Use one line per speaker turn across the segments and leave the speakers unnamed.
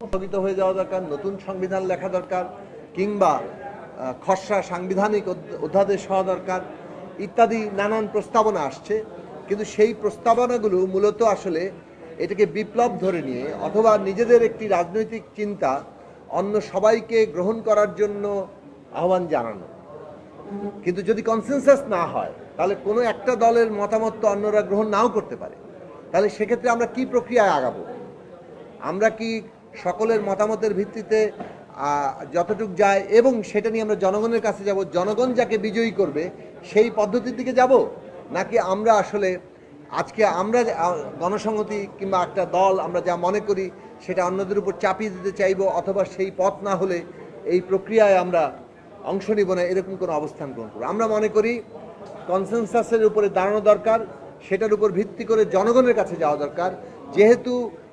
স্থগিত হয়ে যাওয়া দরকার, নতুন সংবিধান লেখা দরকার, কিংবা খসড়া সাংবিধানিক অধ্যাদেশ হওয়া দরকার, ইত্যাদি নানান প্রস্তাবনা আসছে। কিন্তু সেই প্রস্তাবনাগুলো মূলত আসলে এটাকে বিপ্লব ধরে নিয়ে অথবা নিজেদের একটি রাজনৈতিক চিন্তা অন্য সবাইকে গ্রহণ করার জন্য আহ্বান জানানো। কিন্তু যদি কনসেনসাস না হয়, তাহলে কোনো একটা দলের মতামত তো অন্যরা গ্রহণ নাও করতে পারে। তাহলে সেক্ষেত্রে আমরা কি প্রক্রিয়ায় আগাবো? আমরা কি সকলের মতামতের ভিত্তিতে যতটুক যায় এবং সেটা নিয়ে আমরা জনগণের কাছে যাব। জনগণ যাকে বিজয়ী করবে, সেই পদ্ধতির দিকে যাব? নাকি আমরা আসলে আজকে আমরা গণসংহতি কিংবা একটা দল আমরা যা মনে করি, সেটা অন্যদের উপর চাপিয়ে দিতে চাইব অথবা সেই পথ না হলে এই প্রক্রিয়ায় আমরা অংশ নিব না, এরকম কোনো অবস্থান গ্রহণ করব। আমরা মনে করি কনসেনসাসের উপরে দাঁড়ানো দরকার, সেটার উপর ভিত্তি করে জনগণের কাছে যাওয়া দরকার। যেহেতু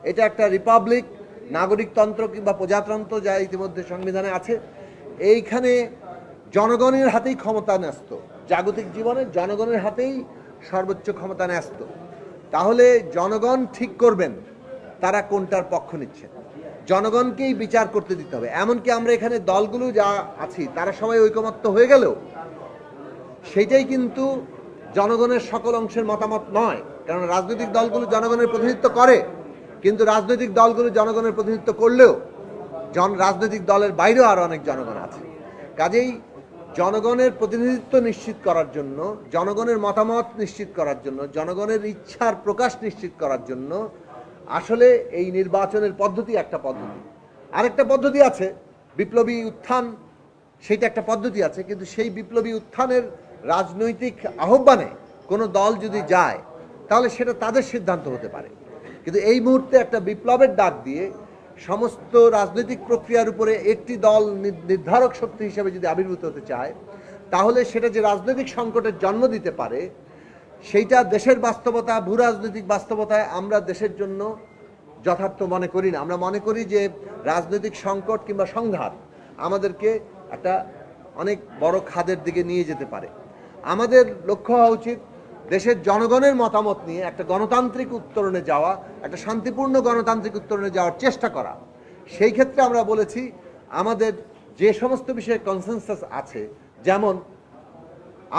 এটা একটা রিপাবলিক নাগরিকতন্ত্র কিংবা প্রজাতন্ত্র যা ইতিমধ্যে সংবিধানে আছে, এইখানে জনগণের হাতেই ক্ষমতা ন্যস্ত। জাগতিক জীবনে জনগণের হাতেই সর্বোচ্চ ক্ষমতা ন্যস্ত। তাহলে জনগণ ঠিক করবেন, তারা কোনটার পক্ষ নিচ্ছে? জনগণকেই বিচার করতে দিতে হবে। এমনকি আমরা এখানে দলগুলো যা আছি, তারা সবাই ঐকমত্য হয়ে গেলেও, সেইটাই কিন্তু জনগণের সকল অংশের মতামত নয়। কারণ রাজনৈতিক দলগুলো জনগণের প্রতিনিধিত্ব করে। কিন্তু রাজনৈতিক দলগুলো জনগণের প্রতিনিধিত্ব করলেও জন, রাজনৈতিক দলের বাইরেও আরও অনেক জনগণ আছে। কাজেই জনগণের প্রতিনিধিত্ব নিশ্চিত করার জন্য, জনগণের মতামত নিশ্চিত করার জন্য, জনগণের ইচ্ছার প্রকাশ নিশ্চিত করার জন্য আসলে এই নির্বাচনের পদ্ধতি একটা পদ্ধতি। আরেকটা পদ্ধতি আছে, বিপ্লবী উত্থান, সেইটা একটা পদ্ধতি আছে, কিন্তু সেই বিপ্লবী উত্থানের রাজনৈতিক আহ্বানে কোনো দল যদি যায়, তাহলে সেটা তাদের সিদ্ধান্ত হতে পারে। কিন্তু এই মুহূর্তে একটা বিপ্লবের ডাক দিয়ে সমস্ত রাজনৈতিক প্রক্রিয়ার উপরে একটি দল নির্ধারক শক্তি হিসেবে যদি আবির্ভূত হতে চায়, তাহলে সেটা যে রাজনৈতিক সংকটের জন্ম দিতে পারে, সেইটা দেশের বাস্তবতা, ভূ রাজনৈতিক বাস্তবতায় আমরা দেশের জন্য যথার্থ মনে করি না। আমরা মনে করি যে রাজনৈতিক সংকট কিংবা সংঘাত আমাদেরকে একটা অনেক বড় খাদের দিকে নিয়ে যেতে পারে। আমাদের লক্ষ্য হওয়া উচিত দেশের জনগণের মতামত নিয়ে একটা গণতান্ত্রিক উত্তরণে যাওয়া, একটা শান্তিপূর্ণ গণতান্ত্রিক উত্তরণে যাওয়ার চেষ্টা করা। সেই ক্ষেত্রে আমরা বলেছি, আমাদের যে সমস্ত বিষয়ে কনসেনসাস আছে, যেমন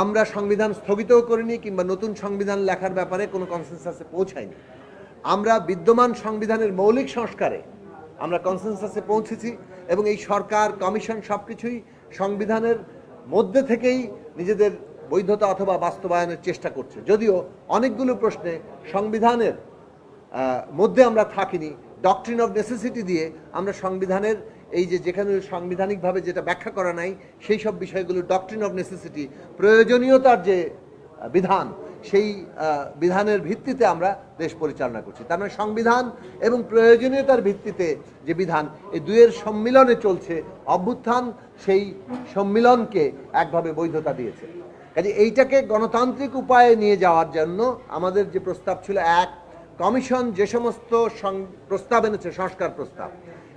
আমরা সংবিধান স্থগিতও করিনি কিংবা নতুন সংবিধান লেখার ব্যাপারে কোনো কনসেনসাসে পৌঁছাইনি আমরা বিদ্যমান সংবিধানের মৌলিক সংস্কারে আমরা কনসেনসাসে পৌঁছেছি এবং এই সরকার, কমিশন সব কিছুই সংবিধানের মধ্যে থেকেই নিজেদের বৈধতা অথবা বাস্তবায়নের চেষ্টা করছে। যদিও অনেকগুলো প্রশ্নে সংবিধানের মধ্যে আমরা থাকিনি ডকট্রিন অফ নেসেসিটি দিয়ে আমরা সংবিধানের এই যে যেখানে সাংবিধানিকভাবে যেটা ব্যাখ্যা করা নাই, সেই সব বিষয়গুলো ডকট্রিন অফ নেসেসিটি প্রয়োজনীয়তার যে বিধান, সেই বিধানের ভিত্তিতে আমরা দেশ পরিচালনা করছি। তার মানে সংবিধান এবং প্রয়োজনীয়তার ভিত্তিতে যে বিধান, এই দুয়ের সম্মিলনে চলছে। অভ্যুত্থান সেই সম্মিলনকে একভাবে বৈধতা দিয়েছে। কাজে এইটাকে গণতান্ত্রিক উপায়ে নিয়ে যাওয়ার জন্য আমাদের যে প্রস্তাব ছিল, এক কমিশন যে সমস্ত প্রস্তাব এনেছে, সংস্কার প্রস্তাব,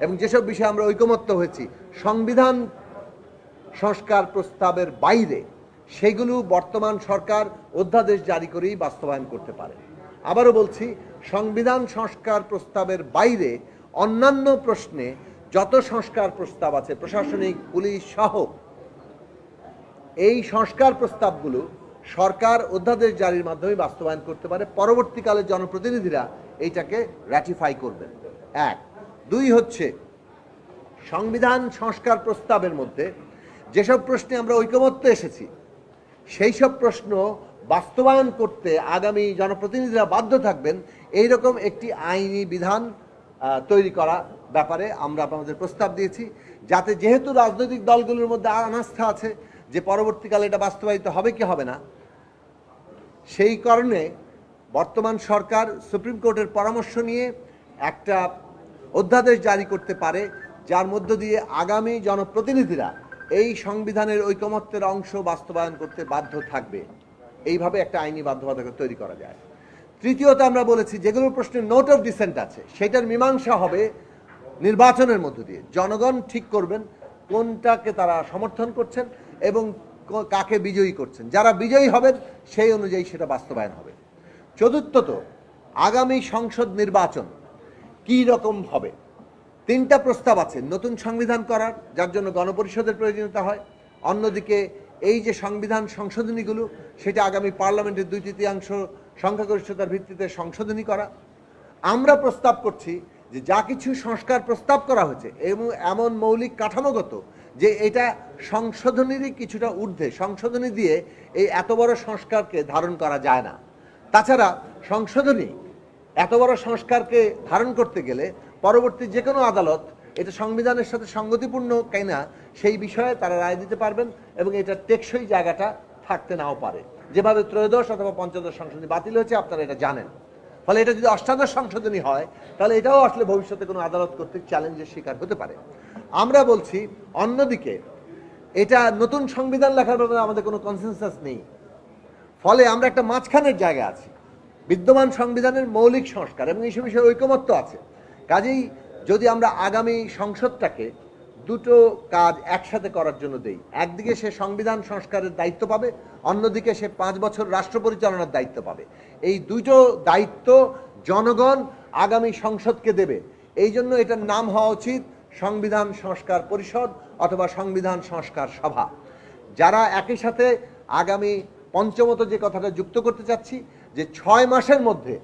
এবং যেসব বিষয়ে আমরা ঐকমত্য হয়েছি, সংবিধান সংস্কার প্রস্তাবের বাইরে সেগুলো বর্তমান সরকার অধ্যাদেশ জারি করেই বাস্তবায়ন করতে পারে। আবারও বলছি, সংবিধান সংস্কার প্রস্তাবের বাইরে অন্যান্য প্রশ্নে যত সংস্কার প্রস্তাব আছে, প্রশাসনিক, পুলিশ সহ এই সংস্কার প্রস্তাবগুলো সরকার অধ্যাদেশ জারির মাধ্যমে বাস্তবায়ন করতে পারে। পরবর্তীকালে জনপ্রতিনিধিরা এইটাকে র্যাটিফাই করবেন। এক। দুই হচ্ছে, সংবিধান সংস্কার প্রস্তাবের মধ্যে যেসব প্রশ্নে আমরা ঐকমত্য এসেছি সেই সব প্রশ্ন বাস্তবায়ন করতে আগামী জনপ্রতিনিধিরা বাধ্য থাকবেন। এই রকম একটি আইনি বিধান তৈরি করা ব্যাপারে আমরা আপনাদের প্রস্তাব দিয়েছি। যাতে যেহেতু রাজনৈতিক দলগুলোর মধ্যে আনাস্থা আছে যে পরবর্তীকালে এটা বাস্তবায়িত হবে কি হবে না, সেই কারণে বর্তমান সরকার সুপ্রিম কোর্টের পরামর্শ নিয়ে একটা অধ্যাদেশ জারি করতে পারে, যার মধ্য দিয়ে আগামী জনপ্রতিনিধিরা এই সংবিধানের ঐকমত্যের অংশ বাস্তবায়ন করতে বাধ্য থাকবে। এইভাবে একটা আইনি বাধ্যবাধকতা তৈরি করা যায়। তৃতীয়ত আমরা বলেছি যেগুলো প্রশ্নে নোট অফ ডিসেন্ট আছে, সেটার মীমাংসা হবে নির্বাচনের মধ্য দিয়ে। জনগণ ঠিক করবেন কোনটাকে তারা সমর্থন করছেন এবং কাকে বিজয়ী করছেন। যারা বিজয়ী হবেন, সেই অনুযায়ী সেটা বাস্তবায়ন হবে। চতুর্থত, আগামী সংসদ নির্বাচন কী রকম হবে? তিনটা প্রস্তাব আছে, নতুন সংবিধান করার, যার জন্য গণপরিষদের প্রয়োজনীয়তা হয়। অন্যদিকে, এই যে সংবিধান সংশোধনীগুলো, সেটা আগামী পার্লামেন্টের দুই তৃতীয়াংশ সংখ্যাগরিষ্ঠতার ভিত্তিতে সংশোধনী করা। আমরা প্রস্তাব করছি যে যা কিছু সংস্কার প্রস্তাব করা হয়েছে, এবং এমন মৌলিক কাঠামোগত যে এটা সংশোধনীরই কিছুটা ঊর্ধ্বে। সংশোধনী দিয়ে এই এত বড় সংস্কারকে ধারণ করা যায় না। তাছাড়া সংশোধনী এত বড় সংস্কারকে ধারণ করতে গেলে পরবর্তী যে কোনো আদালত এটা সংবিধানের সাথে সঙ্গতিপূর্ণ কিনা সেই বিষয়ে তারা রায় দিতে পারবেন এবং এটা টেকসই জায়গাটা থাকতে নাও পারে। যেভাবে ত্রয়োদশ অথবা পঞ্চদশ সংশোধনী বাতিল হয়েছে, আপনারা এটা জানেন। ফলে এটা যদি অষ্টাদশ সংশোধনী হয়, তাহলে এটাও আসলে ভবিষ্যতে কোনো আদালত কর্তৃক চ্যালেঞ্জের শিকার হতে পারে। আমরা বলছি, অন্যদিকে, এটা নতুন সংবিধান লেখার ব্যাপারে আমাদের কোনো কনসেনসাস নেই। ফলে আমরা একটা মাঝখানের জায়গায় আছি। বিদ্যমান সংবিধানের মৌলিক সংস্কার এবং এইসব বিষয়ে ঐকমত্য আছে। কাজেই যদি আমরা আগামী সংসদটাকে দুটো কাজ একসাথে করার জন্য দেই, একদিকে সে সংবিধান সংস্কারের দায়িত্ব পাবে, অন্যদিকে সে পাঁচ বছর রাষ্ট্র পরিচালনার দায়িত্ব পাবে। এই দুটো দায়িত্ব জনগণ আগামী সংসদকে দেবে। এই জন্য এটার নাম হওয়া উচিত সংবিধান সংস্কার পরিষদ অথবা সংবিধান সংস্কার সভা। যারা একই সাথে আগামী পঞ্চমত যে কথাটা যুক্ত করতে চাচ্ছি, যে ছয় মাসের মধ্যে,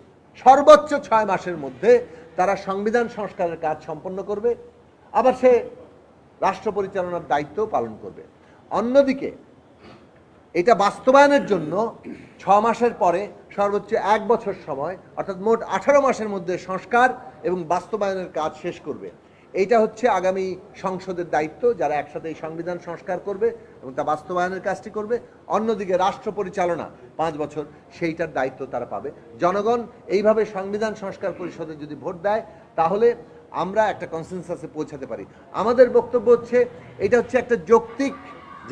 সর্বোচ্চ ছয় মাসের মধ্যে তারা সংবিধান সংস্কারের কাজ সম্পন্ন করবে, আবার সে রাষ্ট্র পরিচালনার দায়িত্ব পালন করবে। অন্যদিকে, এটা বাস্তবায়নের জন্য ছ মাসের পরে সর্বোচ্চ এক বছর সময়, অর্থাৎ মোট আঠারো মাসের মধ্যে সংস্কার এবং বাস্তবায়নের কাজ শেষ করবে। এইটা হচ্ছে আগামী সংসদের দায়িত্ব, যারা একসাথে এই সংবিধান সংস্কার করবে এবং তা বাস্তবায়নের কাজটি করবে। অন্যদিকে রাষ্ট্র পরিচালনা, পাঁচ বছর, সেইটার দায়িত্ব তারা পাবে। জনগণ এইভাবে সংবিধান সংস্কার পরিষদে যদি ভোট দেয়, তাহলে আমরা একটা কনসেনসাসে পৌঁছাতে পারি। আমাদের বক্তব্য হচ্ছে, এটা হচ্ছে একটা যৌক্তিক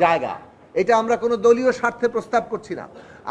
জায়গা। এটা আমরা কোনো দলীয় স্বার্থে প্রস্তাব করছি না।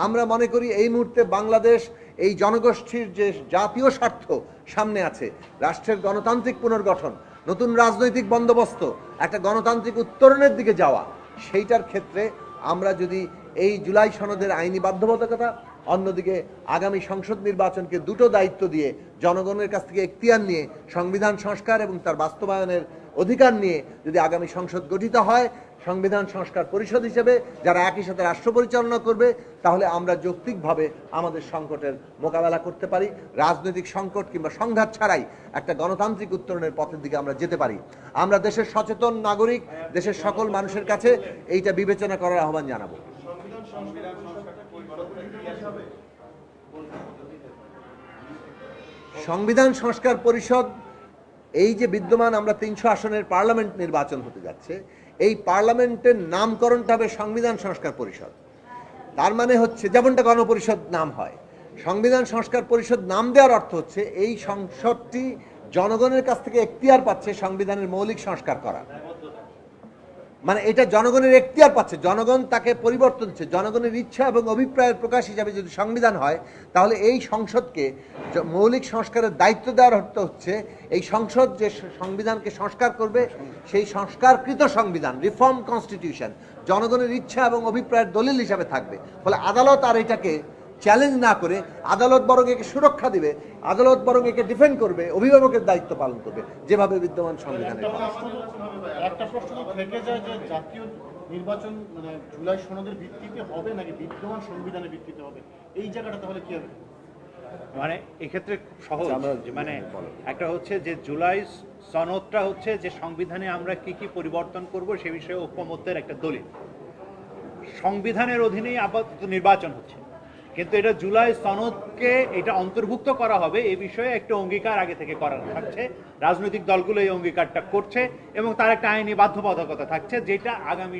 আমরা মনে করি এই মুহূর্তে বাংলাদেশ এই জনগোষ্ঠীর যে জাতীয় স্বার্থ সামনে আছে, রাষ্ট্রের গণতান্ত্রিক পুনর্গঠন নতুন রাজনৈতিক বন্দোবস্ত, একটা গণতান্ত্রিক উত্তরণের দিকে যাওয়া, সেইটার ক্ষেত্রে আমরা যদি এই জুলাই সনদের আইনি বাধ্যবাধকতা, অন্যদিকে আগামী সংসদ নির্বাচনকে দুটো দায়িত্ব দিয়ে জনগণের কাছ থেকে এখতিয়ার নিয়ে সংবিধান সংস্কার এবং তার বাস্তবায়নের অধিকার নিয়ে যদি আগামী সংসদ গঠিত হয় সংবিধান সংস্কার পরিষদ হিসেবে যারা একই সাথে রাষ্ট্র পরিচালনা করবে তাহলে আমরা যৌক্তিকভাবে আমাদের সংকটের মোকাবেলা করতে পারি। রাজনৈতিক সংকট কিংবা সংঘাত ছাড়াই একটা গণতান্ত্রিক উত্তরণের পথের দিকে আমরা যেতে পারি। আমরা দেশের সচেতন নাগরিক দেশের সকল মানুষের কাছে এইটা বিবেচনা করার আহ্বান জানাব। সংবিধান সংস্কার পরিষদ এই যে বিদ্যমান আমরা তিনশো আসনের পার্লামেন্ট নির্বাচন হতে যাচ্ছে এই পার্লামেন্টের নামকরণটা হবে সংবিধান সংস্কার পরিষদ। তার মানে হচ্ছে যেমনটা গণপরিষদ নাম হয়, সংবিধান সংস্কার পরিষদ নাম দেওয়ার অর্থ হচ্ছে এই সংসদটি জনগণের কাছ থেকে এখতিয়ার পাচ্ছে সংবিধানের মৌলিক সংস্কার করা। মানে এটা জনগণের এখতিয়ার পাচ্ছে, জনগণ তাকে পরিবর্তন দিচ্ছে, জনগণের ইচ্ছা এবং অভিপ্রায়ের প্রকাশ হিসাবে যদি সংবিধান হয়, তাহলে এই সংসদকে মৌলিক সংস্কারের দায়িত্ব দেওয়ার অর্থ হচ্ছে, এই সংসদ যে সংবিধানকে সংস্কার করবে, সেই সংস্কারকৃত সংবিধান, রিফর্ম কনস্টিটিউশন, জনগণের ইচ্ছা এবং অভিপ্রায়ের দলিল হিসাবে থাকবে। ফলে আদালত আর এটাকে চ্যালেঞ্জ না করে আদালত বরং একে সুরক্ষা দিবে আদালত বরং একে ডিফেন্ড করবে অভিভাবকের দায়িত্ব পালন করবে যেভাবে বিদ্যমান সংবিধানে
একটা প্রশ্ন থেকে যায় যে জাতীয় নির্বাচন মানে জুলাই সনদের ভিত্তিতে হবে নাকি বিদ্যমান সংবিধানের ভিত্তিতে হবে? এই জায়গাটা তাহলে কি হবে?
মানে এক্ষেত্রে সহজ।
আচ্ছা, আমরা-
মানে একটা হচ্ছে যে জুলাই সনদটা হচ্ছে যে সংবিধানে আমরা কি কি পরিবর্তন করব সে বিষয়ে ঐক্যমত্যের একটা দলিল। সংবিধানের অধীনেই আপাতত নির্বাচন হচ্ছে। কিন্তু এটা জুলাই সনদকে এটা অন্তর্ভুক্ত করা হবে, এ বিষয়ে একটা অঙ্গীকার আগে থেকে করা থাকছে। রাজনৈতিক দলগুলো এই অঙ্গীকারটা করছে এবং তার একটা আইনি বাধ্যবাধকতা থাকছে, যেটা আগামী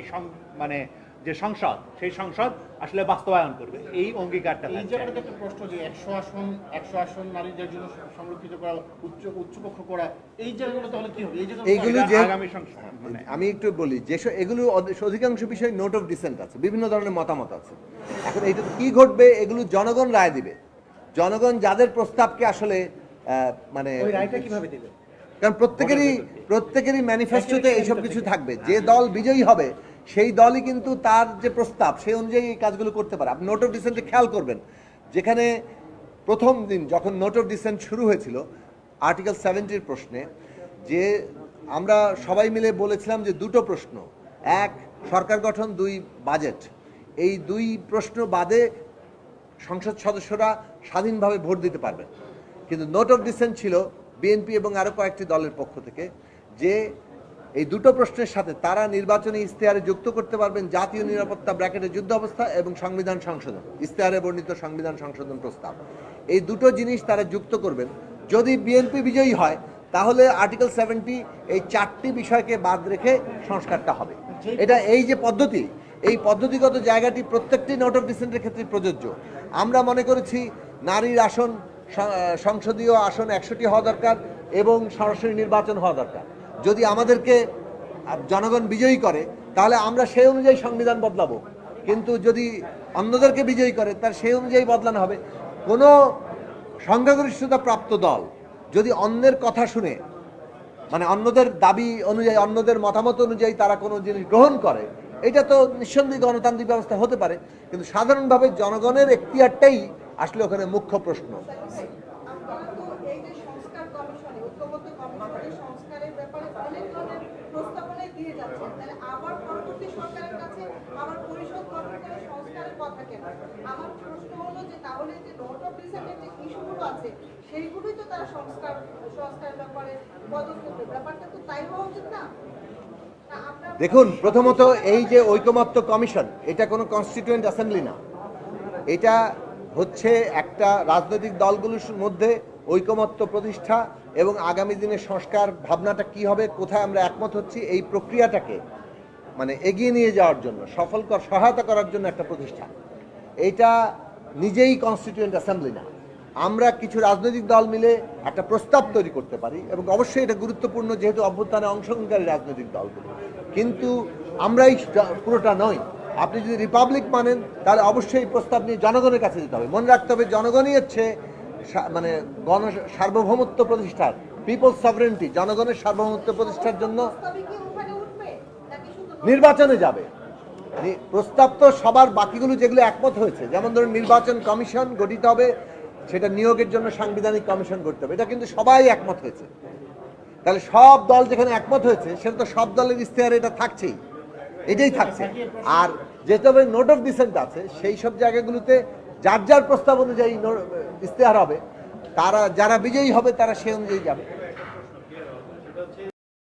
মানে যে সংসদ সেই সংসদ আসলে বাস্তবায়ন করবে। এই অঙ্গীকারটা
এই জায়গাটাতে একটা প্রশ্ন যে একশো আসন একশো আসন নারীদের জন্য সংরক্ষিত করা উচ্চ উচ্চপক্ষ করা এই জায়গাগুলো তাহলে কি হবে? এই
এইগুলো যে-
আগামী সংসদ মানে
আমি একটু বলি যে এগুলো অধিকাংশ বিষয় নোট অফ ডিসেন্ট আছে বিভিন্ন ধরনের মতামত আছে। এখন এইটা কি ঘটবে এগুলো জনগণ রায় দিবে। জনগণ যাদের প্রস্তাবকে আসলে আহ, মানে
রায়টা কীভাবে দেবে?
কারণ প্রত্যেকেরই প্রত্যেকেরই ম্যানিফেস্টোতে এইসব কিছু থাকবে। যে দল বিজয়ী হবে সেই দলই কিন্তু তার যে প্রস্তাব, সেই অনুযায়ী এই কাজগুলো করতে পারে। আপনি নোট অফ ডিসেন্টে খেয়াল করবেন, যেখানে প্রথম দিন যখন নোট অফ ডিসেন্ট শুরু হয়েছিল আর্টিকেল সেভেন্টির প্রশ্নে, যে আমরা সবাই মিলে বলেছিলাম যে দুটো প্রশ্ন। এক, সরকার গঠন, দুই বাজেট এই দুই প্রশ্ন বাদে সংসদ সদস্যরা স্বাধীনভাবে ভোট দিতে পারবেন। কিন্তু নোট অফ ডিসেন্ট ছিল বিএনপি এবং আরও কয়েকটি দলের পক্ষ থেকে, যে এই দুটো প্রশ্নের সাথে তারা নির্বাচনী ইশতেহারে যুক্ত করতে পারবেন জাতীয় নিরাপত্তা ব্র্যাকেটে যুদ্ধ অবস্থা এবং সংবিধান সংশোধন, ইশতেহারে বর্ণিত সংবিধান সংশোধন প্রস্তাব। এই দুটো জিনিস তারা যুক্ত করবেন। যদি বিএনপি বিজয়ী হয়, তাহলে আর্টিকেল সেভেন্টি এই চারটি বিষয়কে বাদ রেখে সংস্কারটা হবে। এটা এই যে পদ্ধতি, এই পদ্ধতিগত জায়গাটি প্রত্যেকটি নোট অফ ডিসেন্টের ক্ষেত্রে প্রযোজ্য। আমরা মনে করেছি নারীর আসন সংসদীয় আসন একশোটি হওয়া দরকার এবং সরাসরি নির্বাচন হওয়া দরকার। যদি আমাদেরকে জনগণ বিজয়ী করে, তাহলে আমরা সেই অনুযায়ী সংবিধান বদলাবো। কিন্তু যদি অন্যদেরকে বিজয়ী করে তার সেই অনুযায়ী বদলানো হবে। কোনো সংখ্যাগরিষ্ঠতা প্রাপ্ত দল যদি অন্যের কথা শুনে মানে অন্যদের দাবি অনুযায়ী, অন্যদের মতামত অনুযায়ী তারা কোনো জিনিস গ্রহণ করে, এটা তো নিঃসন্দেহে গণতান্ত্রিক ব্যবস্থা হতে পারে। কিন্তু সাধারণভাবে জনগণের এখতিয়ারটাই আসলে ওখানে মুখ্য প্রশ্ন
আপনারা তো এই যে সংস্কার কমিশনে ঐক্যবদ্ধ কমিশনের সংস্কারের ব্যাপারে অনেক ধরনের প্রস্তাবনাই দিয়ে যাচ্ছেন তাহলে আবার পরবর্তী সরকারের কাছে আবার পরিষদ গঠন করে সংস্কারের
দেখুন, প্রথমত এই যে ঐকমত্য কমিশন, এটা কোনো কনস্টিটিউয়েন্ট অ্যাসেম্বলি না। এটা হচ্ছে একটা রাজনৈতিক দলগুলোর মধ্যে ঐকমত্য প্রতিষ্ঠা এবং আগামী দিনের সংস্কার ভাবনাটা কি হবে, কোথায় আমরা একমত হচ্ছি, এই প্রক্রিয়াটাকে মানে এগিয়ে নিয়ে যাওয়ার জন্য সফল সহায়তা করার জন্য একটা প্রতিষ্ঠান। এটা নিজেই কনস্টিটিউয়েন্ট অ্যাসেম্বলি না। আমরা কিছু রাজনৈতিক দল মিলে একটা প্রস্তাব তৈরি করতে পারি এবং অবশ্যই এটা গুরুত্বপূর্ণ যেহেতু অভ্যুত্থানে অংশগ্রহণকারী রাজনৈতিক দলগুলো। কিন্তু আমরাই পুরোটা নই। আপনি যদি রিপাবলিক মানেন, তাহলে অবশ্যই এই প্রস্তাব নিয়ে জনগণের কাছে যেতে হবে। মনে রাখতে হবে, জনগণই হচ্ছে মানে গণ, সার্বভৌমত্ব প্রতিষ্ঠার পিপলস সভারেন্টি জনগণের সার্বভৌমত্ব প্রতিষ্ঠার জন্য
প্রস্তাবে কি ওখানে উঠবে নাকি শুধু
নির্বাচনে যাবে। প্রস্তাব তো সবার বাকিগুলো যেগুলো একমত হয়েছে, যেমন ধরুন নির্বাচন কমিশন গঠিত হবে, সেটা নিয়োগের জন্য সাংবিধানিক কমিশন করতে হবে, এটা কিন্তু সবাই একমত হয়েছে। তাহলে সব দল যেখানে একমত হয়েছে, সেটা তো সব দলের ইশতেহারে এটা থাকছেই, এটাই থাকছে। আর যেটা নোট অফ ডিসেন্ট আছে, সেই সব জায়গাগুলোতে যার যার প্রস্তাব অনুযায়ী ইস্তেহার হবে, তারা, যারা বিজয়ী হবে, তারা সে অনুযায়ী যাবে।